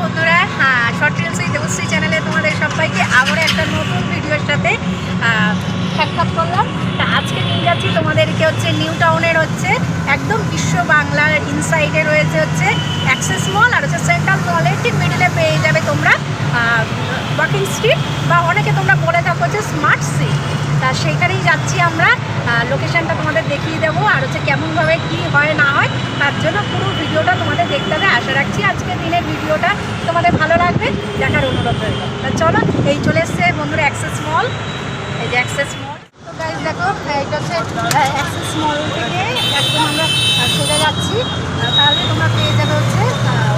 বন্ধুরা হ্যাঁ short reels Debashree চ্যানেলে তোমাদের সবাইকে আবার একটা নতুন ভিডিওর সাথে সাক্ষাৎ করলাম। তা আজকে নিয়ে যাচ্ছি তোমাদেরকে হচ্ছে নিউ টাউনের হচ্ছে একদম বিশ্ব বাংলার ইনসাইডে রয়েছে হচ্ছে অ্যাক্সেস মল আর হচ্ছে সেন্ট্রাল মলের ঠিক মিডিলে পেয়ে যাবে তোমরা ওয়াকিং স্ট্রিট বা অনেকে তোমরা বলে থাকো যে স্মার্ট সি তা সেইখানেই যাচ্ছি আমরা। লোকেশনটা তোমাদের দেখিয়ে দেবো আর হচ্ছে কেমনভাবে কি হয়, না হয়, তার জন্য পুরো ভিডিওটা তোমাদের দেখতে হবে। আশা রাখছি আজকের দিনের ভিডিওটা তোমাদের ভালো লাগবে, দেখার অনুরোধ রইল। তা চলো, এই চলে এসছে বন্ধুরা অ্যাক্সেস মল এই যে অ্যাক্সেস মল দেখো, এটা হচ্ছে অ্যাক্সেস মল থেকে একদম আমরা সোজা যাচ্ছি। তাহলে তোমরা পেয়ে যাবে হচ্ছে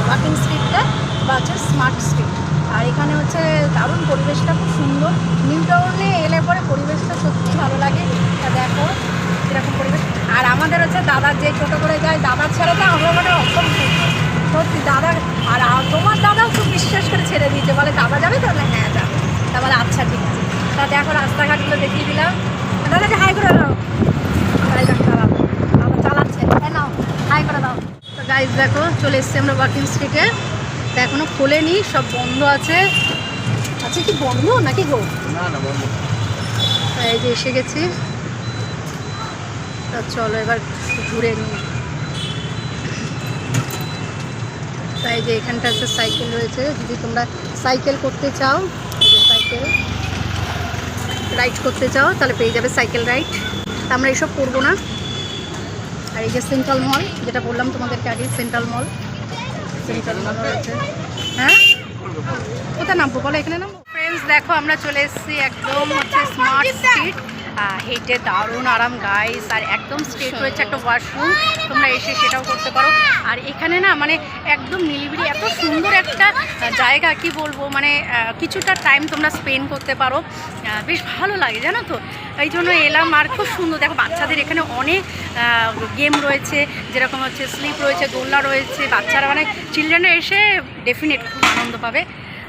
ওয়াকিং স্ট্রিটটা বা হচ্ছে স্মার্ট স্ট্রিট আর এখানে হচ্ছে দারুণ পরিবেশটা, খুব সুন্দর। নিউ টাউনে এলে পরে পরিবেশটা সত্যি ভালো লাগে। তা দেখো কীরকম পরিবেশ। আর আমাদের হচ্ছে দাদার যে ছোটো করে যায়, দাদার ছেড়েটা আমরা মানে অসম সত্যি দাদা, আর তোমার দাদাও খুব বিশ্বাস করে ছেড়ে দিয়েছে। বলে, দাদা যাবে? তো বলে হ্যাঁ যাবে। তা বলে আচ্ছা ঠিক আছে। তা দেখো রাস্তাঘাটগুলো দেখিয়ে দিলাম। দাদাকে হাই করে দাও। দাদা। দাদা চালাচ্ছে। হ্যাঁ নাও, হাই করে দাও। তো গাইজ দেখো, চলে এসছি আমরা ওয়াকিং স্ট্রিটে তা এখনও খোলেনি সব বন্ধ আছে। আচ্ছা কি বন্ধ নাকি গো? না না বন্ধ। এই যে এসে গেছি। তা চলো এবার ঘুরে নিই। তাই যে এখানটা একটা সাইকেল রয়েছে। যদি তোমরা সাইকেল করতে চাও এই যে সাইকেল রাইড করতে চাও তাহলে পেয়ে যাবে সাইকেল রাইড। আমরা এসব করব না। আর এই যে সেন্ট্রাল মল যেটা বললাম তোমাদেরকে আগে সেন্ট্রাল মল। হ্যাঁ? কোথায় নামবো? বলো, এখানে নামবো? ফ্রেন্ডস দেখো, আমরা চলে এসেছি একদম হচ্ছে স্মার্ট স্ট্রিট হেঁটে দারুণ আরাম গাইস আর একদম স্ট্রেট রয়েছে একটা ওয়াশরুম তোমরা এসে সেটাও করতে পারো। আর এখানে না মানে একদম নিলিবিলি এত সুন্দর একটা জায়গা, কি বলব? মানে কিছুটা টাইম তোমরা স্পেন্ড করতে পারো। বেশ ভালো লাগে, জানো তো? এই জন্য এলাম আর খুব সুন্দর। দেখো, বাচ্চাদের এখানে অনেক গেম রয়েছে। যেরকম হচ্ছে স্লিপ রয়েছে, দোলনা রয়েছে, বাচ্চারা মানে চিলড্রেনরা এসে ডেফিনেট খুব আনন্দ পাবে।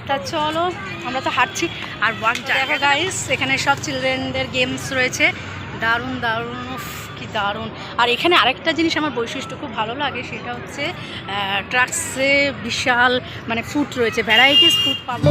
তা চলো আমরা তো হাঁটছি। আর ওয়াক দেখো গাইস এখানে সব চিলড্রেনদের গেমস রয়েছে। দারুণ দারুণ কি দারুণ। আর এখানে আরেকটা জিনিস আমার বৈশিষ্ট্য খুব ভালো লাগে সেটা হচ্ছে ট্রাক্সে বিশাল মানে ফুড রয়েছে ভ্যারাইটিস ফুড পাবো।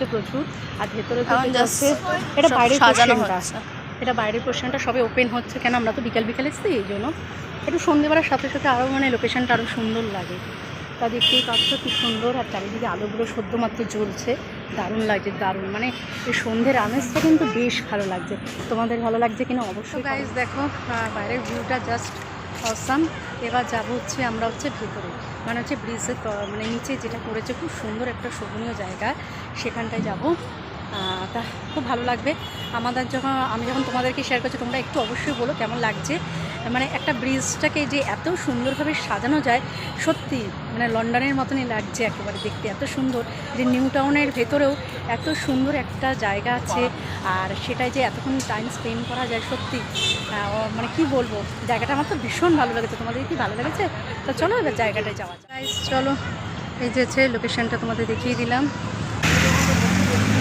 রয়েছে প্রচুর আর ভেতরে হচ্ছে এটা বাইরের পোর্শনটা এটা বাইরের পোর্শনটা সবে ওপেন হচ্ছে কেন? আমরা তো বিকাল বিকাল এসছি এই জন্য। একটু সন্ধেবেলার সাথে সাথে আরও মানে লোকেশনটা আরও সুন্দর লাগে। তা দেখতেই পাচ্ছ কি সুন্দর আর চারিদিকে আলোগুলো সদ্যমাত্র জ্বলছে। দারুণ লাগছে দারুণ। মানে এই সন্ধ্যের আমেজটা কিন্তু বেশ ভালো লাগছে। তোমাদের ভালো লাগছে কিনা? অবশ্যই গাইজ দেখো বাইরের ভিউটা জাস্ট অসাম এবার যাব হচ্ছে আমরা হচ্ছে ভেতরে। মানে হচ্ছে ব্রিজের মানে নিচে যেটা করেছে খুব সুন্দর একটা শোভনীয় জায়গা। সেখানটায় যাব। তা খুব ভালো লাগবে। আমাদের যখন, আমি যখন তোমাদেরকে শেয়ার করছি, তোমরা একটু অবশ্যই বলো কেমন লাগছে? মানে একটা ব্রিজটাকে যে এত সুন্দরভাবে সাজানো যায়, সত্যি মানে লন্ডনের মতনই লাগছে একেবারে দেখতে। এত সুন্দর। যে নিউ টাউনের ভেতরেও এত সুন্দর একটা জায়গা আছে, আর সেটাই যে এতক্ষণ টাইম স্পেন্ড করা যায়, সত্যি মানে কি বলব? জায়গাটা আমার তো ভীষণ ভালো লেগেছে। তোমাদের কি ভালো লেগেছে? তো চলো এবার জায়গাটায় যাওয়া যায় চলো, এই যে লোকেশনটা তোমাদের দেখিয়ে দিলাম।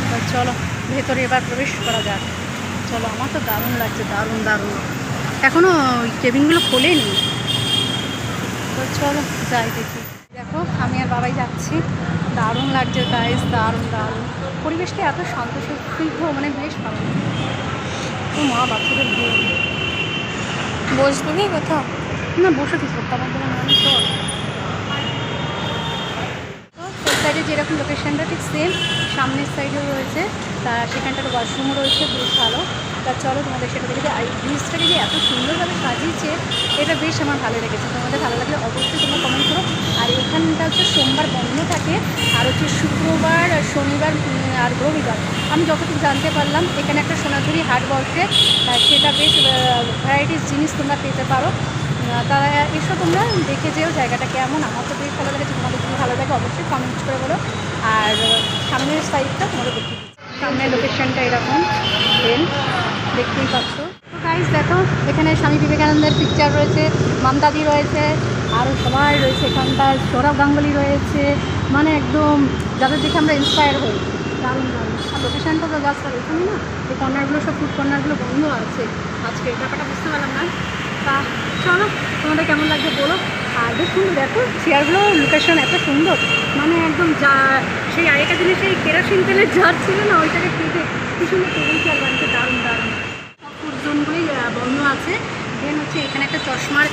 তো চলো ভেতরে এবার প্রবেশ করা যাক। চলো আমার তো দারুণ লাগছে দারুণ দারুণ। এখনও কেবিনগুলো খোলেনি। তো চলো যাই দেখি। দেখো আমি আর বাবাই যাচ্ছি। দারুণ লাগছে গাইস দারুণ দারুণ। পরিবেশটা এত শান্ত স্নিগ্ধ মানে বেশ ভালো। ও মা বাচ্চাদের ভিড় বসবি কি কোথাও? না বসে কি করতে আমার মনে তো তো সাইডে যেরকম লোকেশনটা ঠিক সেম সামনের সাইডেও রয়েছে তা সেখানটার ওয়াশরুমও রয়েছে বেশ ভালো। তা চলো তোমাদের সেটা দেখে আর ব্রিজটাকে যে এত সুন্দরভাবে সাজিয়েছে এটা বেশ আমার ভালো লেগেছে। তোমাদের ভালো লাগলে অবশ্যই তোমরা কমেন্ট করো। আর এখানটা হচ্ছে সোমবার বন্ধ থাকে আর হচ্ছে শুক্রবার শনিবার আর রবিবার। আমি যতটুকু জানতে পারলাম এখানে একটা সোনাঝুরি হাট বসে সেটা বেশ ভ্যারাইটিস জিনিস তোমরা পেতে পারো। আহ, তা এসো তোমরা দেখে যেও জায়গাটা কেমন। আমার তো বেশ ভালো লেগেছে। তোমাদের যদি ভালো লাগে অবশ্যই কমেন্ট করে বলো। আর সামনের সাইডটা তোমাদের দেখি সামনের লোকেশনটা এরকম দেন দেখতেই পাচ্ছ। তো গাইজ দেখো, এখানে স্বামী বিবেকানন্দের পিকচার রয়েছে মমতাদি রয়েছে আরও সবাই রয়েছে এখানকার সৌরভ গাঙ্গুলি রয়েছে। মানে একদম যাদের দেখে আমরা ইন্সপায়ার হই। দারুণ দারুণ। লোকেশনটা তো জাস্ট আর এখানে না, এই কর্নারগুলো সব ফুড কর্নারগুলো বন্ধ আছে। আজকে ব্যাপারটা বুঝতে পারলাম না। তা চলো, তোমাদের কেমন লাগছে বলো? আর বেশ সুন্দর দেখো চেয়ারগুলো লোকেশন এত সুন্দর। মানে একদম যা সেই আগেকার দিনে সেই কেরোসিন তেলের জার ছিল না, ওইটাকে কেটে কি সুন্দর টেবিল চেয়ার দারুণ দারুণ। ফুড জোনগুলোই বন্ধ আছে। দেন হচ্ছে এখানে একটা চশমার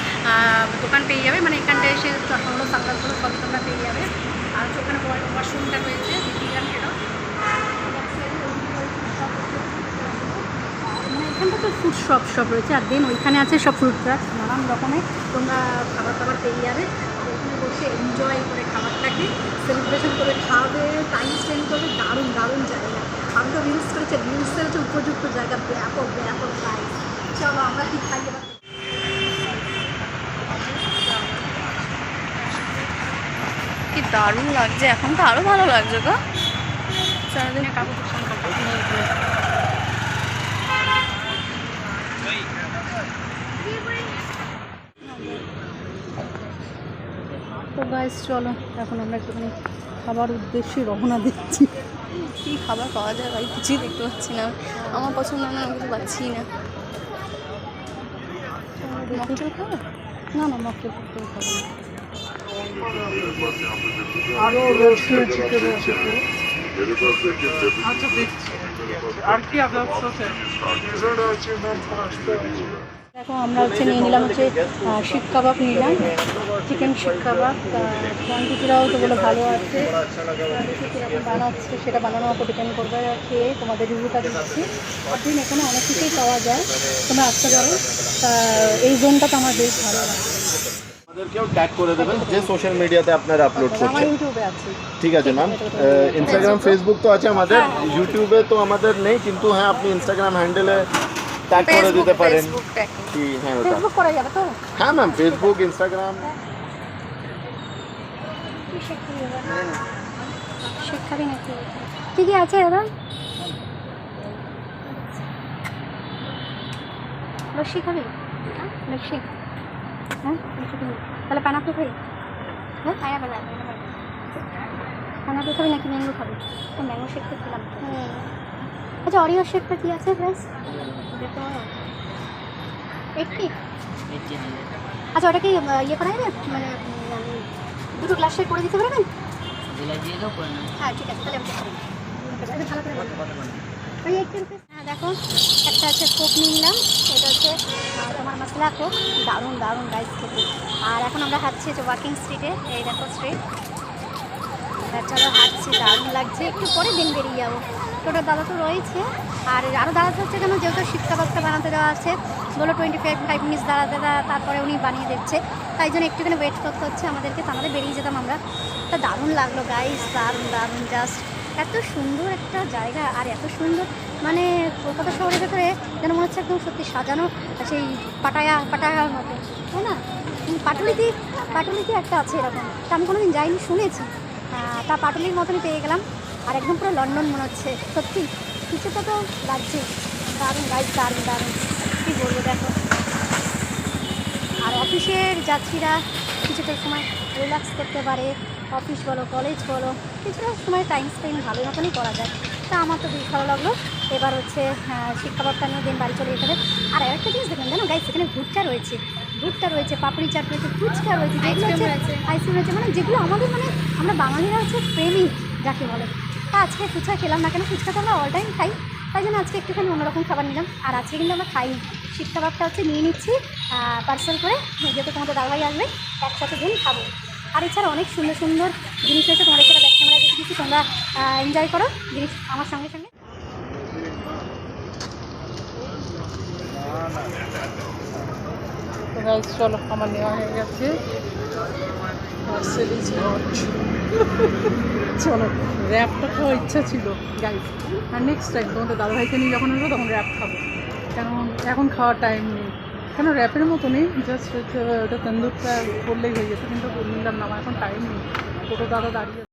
দোকান পেয়ে যাবে। মানে এখানটায় এসে চশমাগুলো, সানগ্লাসগুলো সবই তোমরা পেয়ে যাবে। আর হচ্ছে ওখানে ওয়াশরুমটা রয়েছে মানে এখানটা তো ফুড শপ সব রয়েছে। আর দেন ওইখানে আছে সব ফ্রুট ট্রাক্স নানান রকমের। তোমরা খাবার দাবার পেয়ে যাবে। বসে এনজয় করে খাবারটাকে সেলিব্রেশন করে খাবে টাইম স্পেন্ড করবে দারুণ দারুণ জায়গা। আমি তো রিলস করেছি রিলসের হচ্ছে উপযুক্ত জায়গা ব্যাপক ব্যাপক প্রাইস চলো আমরা কি খাই এবার? কি দারুণ লাগছে এখন তো আরও ভালো লাগছে গো। চারদিনে কাগজ সংখ্যা তো গাইস চলো এখন আমরা একটুখানি খাবার উদ্দেশ্যে রওনা দিচ্ছি। কি খাবার পাওয়া যায় ভাই? কিছুই দেখতে পাচ্ছি না। আমার পছন্দ না আমি কিছু পাচ্ছি না। মকটেল খাব? না না মকটেল ফকটেল খাব। আরও আচ্ছা দেখছি। আর কি আপনার আছে? দেখো আমরা হচ্ছে নিয়ে নিলাম হচ্ছে শিক কাবাব নিলাম। চিকেন শিক কাবাব কোয়ান্টিটিটাও তো বলে ভালো আছে। কীরকম বানাচ্ছে সেটা বানানোর উপর ডিপেন্ড করবে খেয়ে তোমাদের রিভিউটা দিচ্ছি। আর দিন এখানে অনেক কিছুই পাওয়া যায় তোমরা আসতে পারো। এই জোনটা তো আমার বেশ ভালো লাগে। ট্যাগ করে দেবেন যে সোশ্যাল মিডিয়াতে আপনারা আপলোড করছেন। ঠিক আছে ম্যাম ইনস্টাগ্রাম ফেসবুক তো আছে আমাদের ইউটিউবে তো আমাদের নেই কিন্তু হ্যাঁ আপনি ইনস্টাগ্রাম হ্যান্ডেলে ট্যাগ করে দিতে পারেন। কি হ্যাঁ ওটা। ফেসবুক করা যাবে তো? হ্যাঁ ম্যাম ফেসবুক ইনস্টাগ্রাম কী কী আছে দাদা লস্যি খাবি? হ্যাঁ লস্যি। হ্যাঁ তাহলে পানাপি খাবি? হ্যাঁ? পানাপি খাবি নাকি ম্যাঙ্গো খাবি? তো ম্যাঙ্গো শেকটা খেলাম। আচ্ছা অরিও শেকটা কি আছে প্রাইস এইটটি আচ্ছা ওটা কি ইয়ে করা যাবে মানে দুটো গ্লাস করে দিতে পারবেন? হ্যাঁ ঠিক আছে তাহলে হ্যাঁ দেখো একটা আছে কোক নিলাম এটা হচ্ছে আহ, তোমার মশলা কোক দারুণ দারুণ রাইস খেতে। আর এখন আমরা হাঁটছি যে ওয়াকিং স্ট্রিটে এই দেখো স্ট্রিট চলো হাঁটছি দারুণ লাগছে। একটু পরে দিন বেরিয়ে যাব। টোটো দাদা তো রয়েছে। আর আরও দাঁড়াতে হচ্ছে কেন? যেহেতু বাচ্চা বানাতে দেওয়া আছে, বলো টোয়েন্টি ফাইভ ফাইভ মিনিটস দাঁড়াতে তারপরে উনি বানিয়ে দিচ্ছে। তাই জন্য একটুখানি ওয়েট করতে হচ্ছে আমাদেরকে। আমাদের বেরিয়ে যেতাম আমরা। তা দারুণ লাগল গাইস দারুণ দারুণ জাস্ট এত সুন্দর একটা জায়গা। আর এত সুন্দর মানে কলকাতা শহরের ভেতরে যেন মনে হচ্ছে একদম সত্যি সাজানো সেই পাটায়া পাটায়ার মতো, তাই না? পাটুলিতে পাটুলিতে একটা আছে এরকম। তা আমি কোনোদিন যাইনি, শুনেছি। তা পাটুলির মতনই পেয়ে গেলাম। আর একদম পুরো লন্ডন মনে হচ্ছে। সত্যি, কিছুটা তো লাগছে। দারুণ গাইড দারুণ দারুণ। কী বলব, দেখো। আর অফিসের যাত্রীরা কিছুটা সময় রিল্যাক্স করতে পারে। অফিস বলো কলেজ বলো, কিছুটা সময় টাইম স্পেন্ড ভালো মতনই করা যায়। তা আমার তো বেশ ভালো লাগল। এবার হচ্ছে শিক্ষাবার্তা নিয়ে দিন বাড়ি চলে যেতে হবে। আর একটা জিনিস দেখলাম জানো গাইস সেখানে ভুট্টা রয়েছে। ভুট্টা রয়েছে পাপড়ি চাট রয়েছে ফুচকা রয়েছে যেগুলো রয়েছে। আইসক্রিম রয়েছে মানে যেগুলো আমাদের মানে আমরা বাঙালিরা হচ্ছে প্রেমিক যাকে বলে। তা আজকে ফুচকা খেলাম না কেন ফুচকা তো আমরা অল টাইম খাই তাই জন্য আজকে একটুখানি অন্যরকম খাবার নিলাম। আর আজকে কিন্তু আমরা খাইনি। শীত কাবাবটা হচ্ছে নিয়ে নিচ্ছি পার্সেল করে যেহেতু তোমাদের দাদাভাই আসবে একসাথে দিন খাব। আর এছাড়া অনেক সুন্দর সুন্দর জিনিস রয়েছে তোমাদের সেটা ব্যাক ক্যামেরা দেখে দিচ্ছি তোমরা এনজয় করো জিনিস আমার সঙ্গে সঙ্গে। তো গাইস চলো, আমার নেওয়া হয়ে গেছে। চলো র্যাপটা খাওয়ার ইচ্ছা ছিল। গাইস আর নেক্সট টাইম তোমাদের দাদাভাইকে নিয়ে যখন আসব, তখন র্যাপ খাব। কেন, এখন খাওয়ার টাইম নেই। কেন র্যাপের মতো নেই? জাস্ট হচ্ছে, ওটা তন্দুরটা করলেই হয়ে যেত, কিন্তু নিলাম না, আমার এখন টাইম নেই। টোটো দাদা দাঁড়িয়ে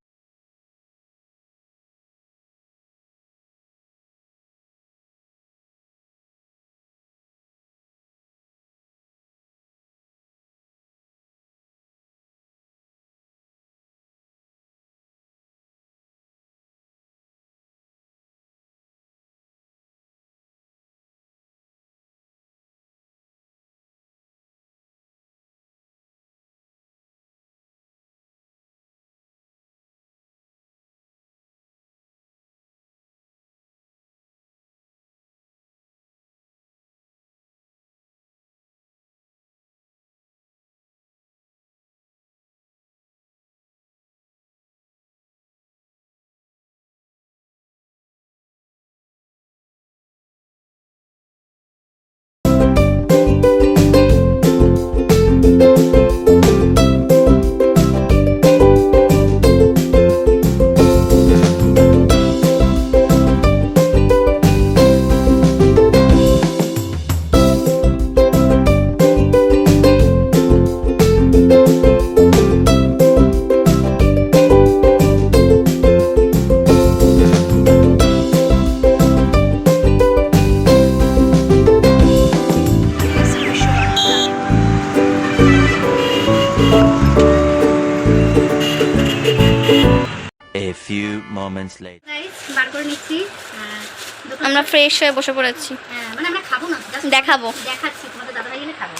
ফ্রেশ হয়ে বসে পড়েছি। হ্যাঁ, মানে আমরা খাব না দেখাবো। দেখাচ্ছি তোমাদের দাদাভাই গেলে খাব।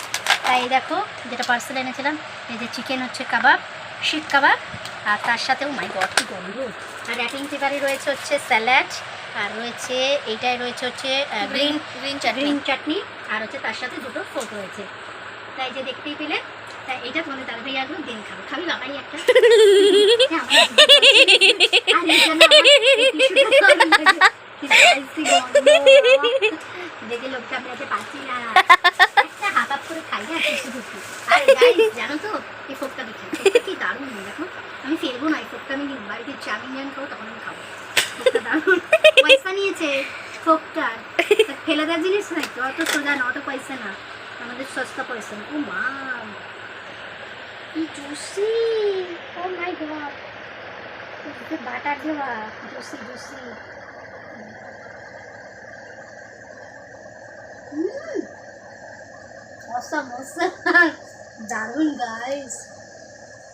তাই দেখো যেটা পার্সেল এনেছিলাম এই যে চিকেন হচ্ছে কাবাব শিক কাবাব আর তার সাথেও মাই গড কি গন্ধ। আর র্যাপিং পেপারে রয়েছে হচ্ছে স্যালাড আর রয়েছে এইটাই রয়েছে হচ্ছে গ্রিন গ্রিন গ্রিন চাটনি আর হচ্ছে তার সাথে দুটো ফোক রয়েছে। তাই যে দেখতেই পেলে তাই এটা তোমাদের দাদাভাই আসবে দিন খাব। খাবি বাবাই একটা? হ্যাঁ, আর দেখে লোক চাপড়াতে পারছি না হাত হাত করে খাই না জানো তো এই ফোকটা দেখে কি দারুণ দেখো আমি ফেলব না এই ফোকটা আমি বাড়িতে চাউমিন যখন খাব তখন আমি খাব দারুণ পয়সা নিয়েছে ফোকটা ফেলে দেওয়ার জিনিস না তো অত সোজা না অত পয়সা না আমাদের সস্তা পয়সা ও মা কি juicy oh my god butter দেওয়া, জুসি জুসি। awesome awesome दारुण गाइस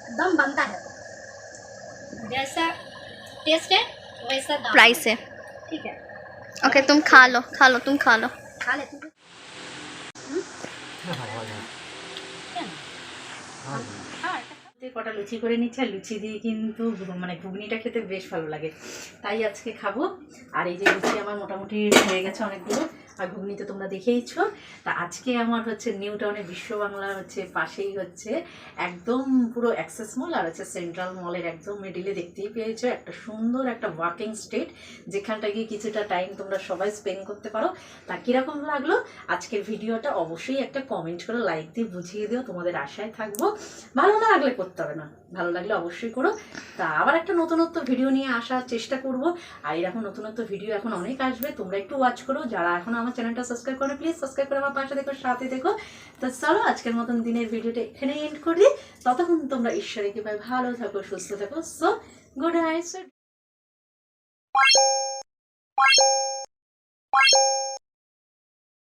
एकदम बनता है जैसा टेस्ट है वैसा दाम प्राइस है ठीक है ओके तुम खा लो खा लो तुम खा लो खा ले কটা লুচি করে নিচ্ছে আর লুচি দিয়ে কিন্তু মানে ঘুগনিটা খেতে বেশ ভালো লাগে। তাই আজকে খাব। আর এই যে লুচি আমার মোটামুটি হয়ে গেছে অনেকগুলো। আর তো তোমরা দেখেইছো। তা আজকে আমার হচ্ছে নিউ টাউনে বিশ্ব বাংলা হচ্ছে পাশেই হচ্ছে একদম পুরো অ্যাক্সেস মল আর হচ্ছে সেন্ট্রাল মলের একদম মিডিলে দেখতেই পেয়েছ। একটা সুন্দর একটা ওয়াকিং স্টেট যেখানটা গিয়ে কিছুটা টাইম তোমরা সবাই স্পেন্ড করতে পারো। তা কীরকম লাগল? আজকের ভিডিওটা অবশ্যই একটা কমেন্ট করে লাইক দিয়ে বুঝিয়ে দিও, তোমাদের আশায় থাকব। ভালো না লাগলে করতে হবে না। ভালো লাগলে অবশ্যই করো। তা আবার একটা নতুনত্ব ভিডিও নিয়ে আসার চেষ্টা করব। আর এরকম নতুনত্ব ভিডিও এখন অনেক আসবে, তোমরা একটু ওয়াচ করো। যারা এখন আমার চ্যানেলটা সাবস্ক্রাইব করো প্লিজ সাবস্ক্রাইব করে আমার পাশে দেখো, সাথে দেখো। তো চলো আজকের মতন দিনের ভিডিওটা এখানে এন্ড করি। ততক্ষণ তোমরা ঈশ্বরে কৃপায় ভালো থাকো, সুস্থ থাকো। So good night